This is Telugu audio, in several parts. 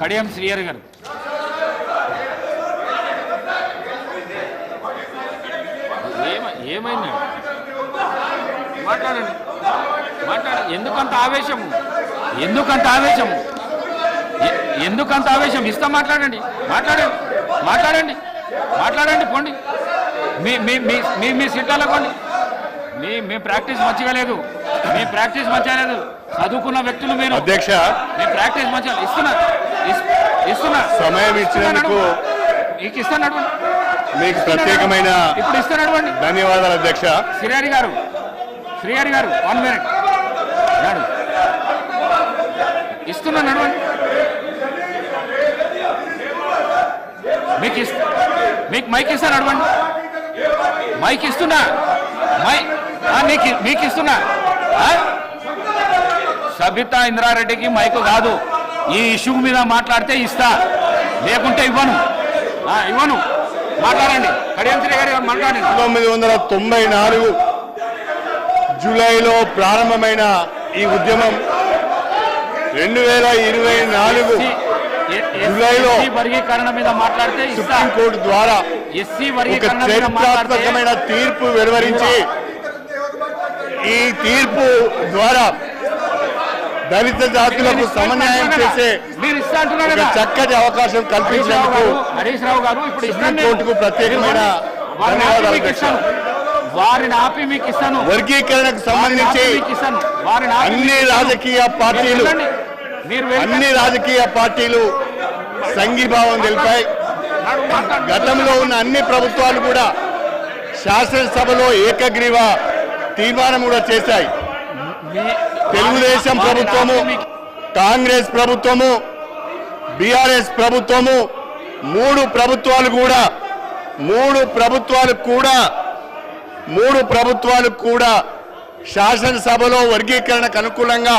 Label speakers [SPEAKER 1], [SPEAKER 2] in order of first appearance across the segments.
[SPEAKER 1] కడియం శ్రీయర్ గారు. ఏమైంది? మాట్లాడండి. మాట్లాడండి ఎందుకంత ఆవేశము? ఎందుకంత ఆవేశము? ఎందుకంత ఆవేశం ఇస్తా మాట్లాడండి. మాట్లాడండి. మాట్లాడండి. మాట్లాడండి పోండి. మీ మీ మీ మీ మీ సీట్లలో పోండి. మీ మీ ప్రాక్టీస్ మంచిగా లేదు. మీ ప్రాక్టీస్ మంచిగా లేదు. చదువుకున్న వ్యక్తులు మీరు.
[SPEAKER 2] అధ్యక్ష.
[SPEAKER 1] మీ ప్రాక్టీస్ మంచిగా ఇస్తున్నా. ఇస్- ఇస్తున్నా.
[SPEAKER 2] సమయం ఇచ్చినందుకు
[SPEAKER 1] మీకు ఇస్తాను
[SPEAKER 2] మీకు ప్రత్యేకమైన
[SPEAKER 1] ఇప్పుడు ఇస్తాను
[SPEAKER 2] ధన్యవాదాలు అధ్యక్ష.
[SPEAKER 1] శ్రీహరి గారు. శ్రీహరి గారు వన్ మినిట్ నడు. ఇస్తున్నా నడవండి మీకు మీకు మైక్ ఇస్తా నడవండి మైక్ ఇస్తున్నా. మై ఆ, మీకు మీకు ఇస్తున్నా? సబితా ఇంద్రారెడ్డికి మైక్ కాదు. ఈ ఇష్యూ మీద మాట్లాడితే ఇస్తా. లేకుంటే ఇవ్వను. ఆ, ఇవ్వను. మాట్లాడండి. కడియం శ్రీ గారు మాట్లాడండి.
[SPEAKER 2] పంతొమ్మిది వందల తొంభై నాలుగు జూలైలో ప్రారంభమైన ఈ ఉద్యమం రెండు వేల ఇరవై నాలుగు జూలైలో
[SPEAKER 1] వర్గీకరణ మీద మాట్లాడితే ఇస్తా.
[SPEAKER 2] సుప్రీంకోర్టు ద్వారా
[SPEAKER 1] ఎస్సీ
[SPEAKER 2] ఒక
[SPEAKER 1] వర్గీకరణ
[SPEAKER 2] చరిత్రాత్మకమైన తీర్పు వెలువరించి ఈ తీర్పు ద్వారా దళిత జాతులకు సమన్యాయం చేసే చక్కటి అవకాశం కల్పించినందుకు
[SPEAKER 1] హరీష్ రావు గారు ఇప్పుడు.
[SPEAKER 2] సుప్రీంకోర్టుకు ప్రత్యేకమైన
[SPEAKER 1] వారిని ఆపి మీకు ఇస్తాను
[SPEAKER 2] వర్గీకరణకు సంబంధించి అన్ని. రాజకీయ పార్టీలు. అన్ని రాజకీయ పార్టీలు సంఘీభావం తెలిపాయి. గతంలో ఉన్న అన్ని ప్రభుత్వాలు కూడా శాసనసభలో ఏకగ్రీవ తీర్మానం కూడా చేశాయి. తెలుగుదేశం ప్రభుత్వము కాంగ్రెస్ ప్రభుత్వము బీఆర్ఎస్ ప్రభుత్వము మూడు ప్రభుత్వాలు కూడా మూడు ప్రభుత్వాలు కూడా మూడు ప్రభుత్వాలు కూడా శాసనసభలో వర్గీకరణకు అనుకూలంగా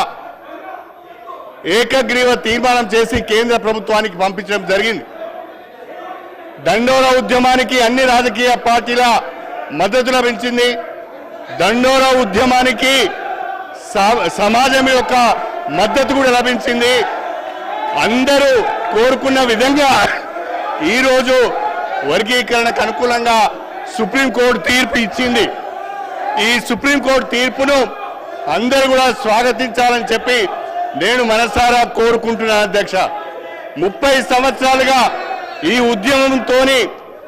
[SPEAKER 2] ఏకగ్రీవ తీర్మానం చేసి కేంద్ర ప్రభుత్వానికి పంపించడం జరిగింది. దండోర ఉద్యమానికి అన్ని రాజకీయ పార్టీల మద్దతు లభించింది దండోర ఉద్యమానికి సమాజం యొక్క మద్దతు కూడా లభించింది. అందరూ కోరుకున్న విధంగా ఈరోజు వర్గీకరణకు అనుకూలంగా సుప్రీంకోర్టు తీర్పు ఇచ్చింది. ఈ సుప్రీంకోర్టు తీర్పును అందరూ కూడా స్వాగతించాలని చెప్పి నేను మనసారా కోరుకుంటున్నాను అధ్యక్ష. ముప్పై సంవత్సరాలుగా ఈ ఉద్యమంతోని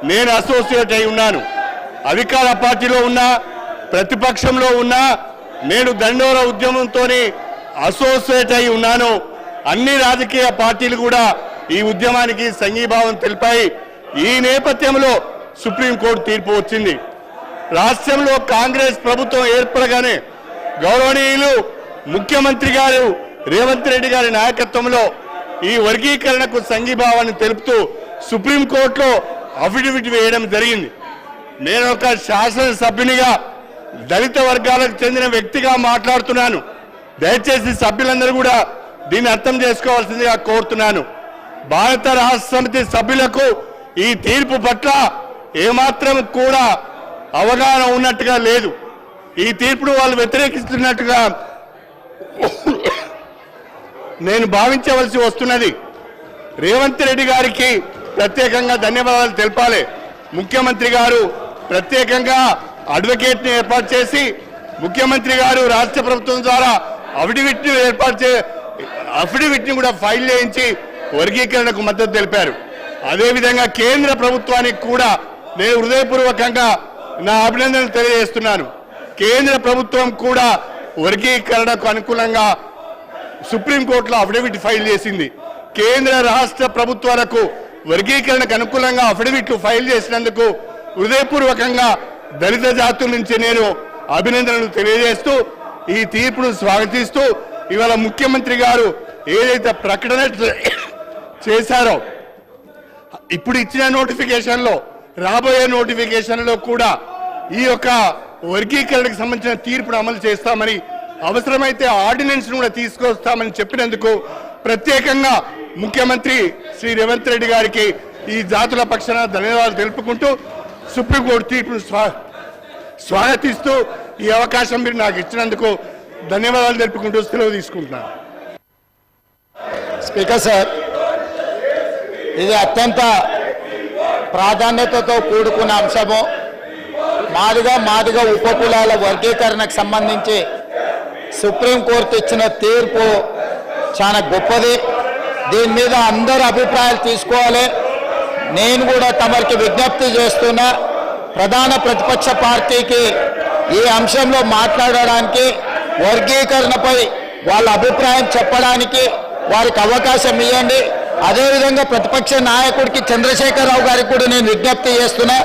[SPEAKER 2] నేను అసోసియేట్ అయి ఉన్నాను. అధికార పార్టీలో ఉన్నా ప్రతిపక్షంలో ఉన్నా నేను దండోర ఉద్యమంతో అసోసియేట్ అయి ఉన్నాను. అన్ని రాజకీయ పార్టీలు కూడా ఈ ఉద్యమానికి సంఘీభావం తెలిపాయి. ఈ నేపథ్యంలో సుప్రీంకోర్టు తీర్పు వచ్చింది. రాష్ట్రంలో కాంగ్రెస్ ప్రభుత్వం ఏర్పడగానే గౌరవనీయులు ముఖ్యమంత్రి గారు రేవంత్ రెడ్డి గారి నాయకత్వంలో ఈ వర్గీకరణకు సంఘీభావాన్ని తెలుపుతూ సుప్రీంకోర్టులో అఫిడవిట్ వేయడం జరిగింది. నేను ఒక శాసనసభ్యునిగా దళిత వర్గాలకు చెందిన వ్యక్తిగా మాట్లాడుతున్నాను. దయచేసి సభ్యులందరూ కూడా దీన్ని అర్థం చేసుకోవాల్సిందిగా కోరుతున్నాను. భారత రాష్ట్ర సమితి సభ్యులకు ఈ తీర్పు పట్ల ఏమాత్రం కూడా అవగాహన ఉన్నట్టుగా లేదు. ఈ తీర్పును వాళ్ళు వ్యతిరేకిస్తున్నట్టుగా నేను భావించవలసి వస్తున్నది. రేవంత్ రెడ్డి గారికి ప్రత్యేకంగా ధన్యవాదాలు తెలపాలి. ముఖ్యమంత్రి గారు ప్రత్యేకంగా అడ్వకేట్ని ఏర్పాటు చేసి ముఖ్యమంత్రి గారు రాష్ట్ర ప్రభుత్వం ద్వారా అఫిడవిట్ ఏర్పాటు చే అఫిడవిట్ని కూడా ఫైల్ చేయించి వర్గీకరణకు మద్దతు తెలిపారు. అదేవిధంగా కేంద్ర ప్రభుత్వానికి కూడా నేను హృదయపూర్వకంగా నా అభినందనలు తెలియజేస్తున్నాను. కేంద్ర ప్రభుత్వం కూడా వర్గీకరణకు అనుకూలంగా సుప్రీంకోర్టులో అఫిడవిట్ ఫైల్ చేసింది. కేంద్ర రాష్ట్ర ప్రభుత్వాలకు వర్గీకరణకు అనుకూలంగా అఫిడవిట్లు ఫైల్ చేసినందుకు హృదయపూర్వకంగా దళిత జాతుల నుంచి నేను అభినందనలు తెలియజేస్తూ ఈ తీర్పును స్వాగతిస్తూ ఇవాళ ముఖ్యమంత్రి గారు ఏదైతే ప్రకటన చేశారో ఇప్పుడు ఇచ్చిన నోటిఫికేషన్లో రాబోయే నోటిఫికేషన్లో కూడా ఈ యొక్క వర్గీకరణకు సంబంధించిన తీర్పును అమలు చేస్తామని అవసరమైతే ఆర్డినెన్స్ కూడా తీసుకొస్తామని చెప్పినందుకు ప్రత్యేకంగా ముఖ్యమంత్రి శ్రీ రేవంత్ రెడ్డి గారికి ఈ జాతుల పక్షాన ధన్యవాదాలు తెలుపుకుంటూ సుప్రీంకోర్టు తీర్పును స్వా స్వాగతిస్తూ ఈ అవకాశం మీరు నాకు ఇచ్చినందుకు ధన్యవాదాలు తెలుపుకుంటూ సెలవు తీసుకుంటున్నాను
[SPEAKER 3] స్పీకర్ సార్ ఇది అత్యంత ప్రాధాన్యతతో కూడుకున్న అంశము. మాదిగా మాదిగా ఉపకులాల వర్గీకరణకు సంబంధించి సుప్రీంకోర్టు ఇచ్చిన తీర్పు చాలా గొప్పది. దీని మీద అందరు అభిప్రాయాలు తీసుకోవాలి. నేను కూడా తమరికి విజ్ఞప్తి చేస్తున్నా ప్రధాన ప్రతిపక్ష పార్టీకి ఈ అంశంలో మాట్లాడడానికి వర్గీకరణపై వాళ్ళ అభిప్రాయం చెప్పడానికి వారికి అవకాశం ఇవ్వండి. అదేవిధంగా ప్రతిపక్ష నాయకుడికి చంద్రశేఖరరావు గారికి కూడా నేను విజ్ఞప్తి చేస్తున్నా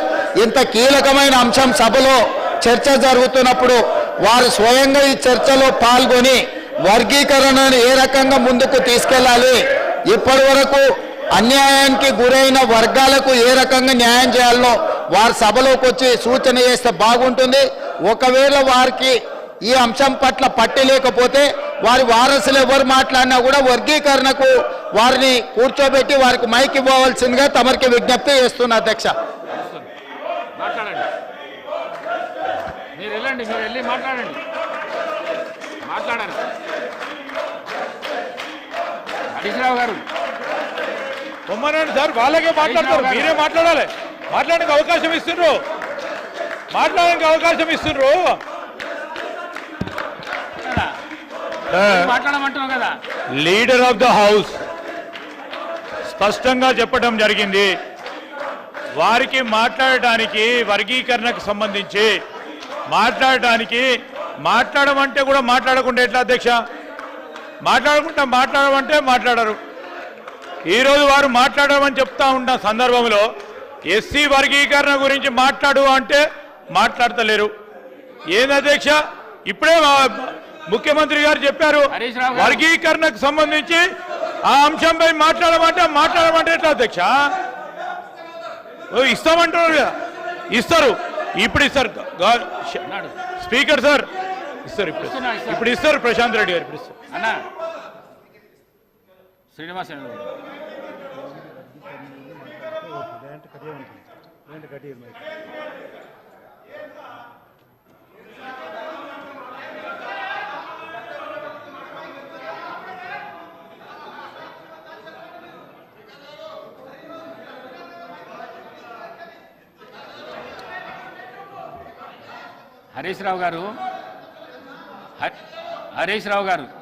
[SPEAKER 3] ఇంత కీలకమైన అంశం సభలో చర్చ జరుగుతున్నప్పుడు వారు స్వయంగా ఈ చర్చలో పాల్గొని వర్గీకరణను ఏ రకంగా ముందుకు తీసుకెళ్ళాలి ఇప్పటి వరకు అన్యాయానికి గురైన వర్గాలకు ఏ రకంగా న్యాయం చేయాలనో వారి సభలోకి వచ్చి సూచన చేస్తే బాగుంటుంది. ఒకవేళ వారికి ఈ అంశం పట్ల పట్టి లేకపోతే వారి వారసులు ఎవరు మాట్లాడినా కూడా వర్గీకరణకు వారిని కూర్చోబెట్టి వారికి మైక్ ఇవ్వవలసిందిగా తమరికి విజ్ఞప్తి చేస్తున్నా అధ్యక్ష.
[SPEAKER 1] మాట్లాడండి. గారు
[SPEAKER 4] బొమ్మనండి సార్ వాళ్ళకే మాట్లాడతారు. మీరే మాట్లాడాలి. మాట్లాడడానికి అవకాశం ఇస్తుండ్రు. మాట్లాడడానికి అవకాశం
[SPEAKER 1] కదా.
[SPEAKER 4] Leader of the house. స్పష్టంగా చెప్పడం జరిగింది. వారికి మాట్లాడటానికి వర్గీకరణకు సంబంధించి మాట్లాడటానికి మాట్లాడమంటే కూడా మాట్లాడకుండా ఎట్లా అధ్యక్ష? మాట్లాడకుండా మాట్లాడమంటే మాట్లాడరు. ఈరోజు వారు మాట్లాడమని చెప్తా ఉన్న సందర్భంలో ఎస్సీ వర్గీకరణ గురించి మాట్లాడు అంటే మాట్లాడతలేరు. ఏంది అధ్యక్ష? ఇప్పుడే ముఖ్యమంత్రి గారు చెప్పారు. వర్గీకరణకు సంబంధించి ఆ అంశంపై మాట్లాడమంటే మాట్లాడమంటే ఎట్లా అధ్యక్ష? ఓ, ఇస్తామంటున్నారు కదా. ఇస్తారు. ఇప్పుడు ఇస్తారు. స్పీకర్ సార్ ఇస్తారు ఇప్పుడు. ఇప్పుడు ఇస్తారు ప్రశాంత్ రెడ్డి గారు ఇప్పుడు ఇస్తారు.
[SPEAKER 1] శ్రీనివాస్ హరీష్ రావు గారు. హరీష్ రావు గారు.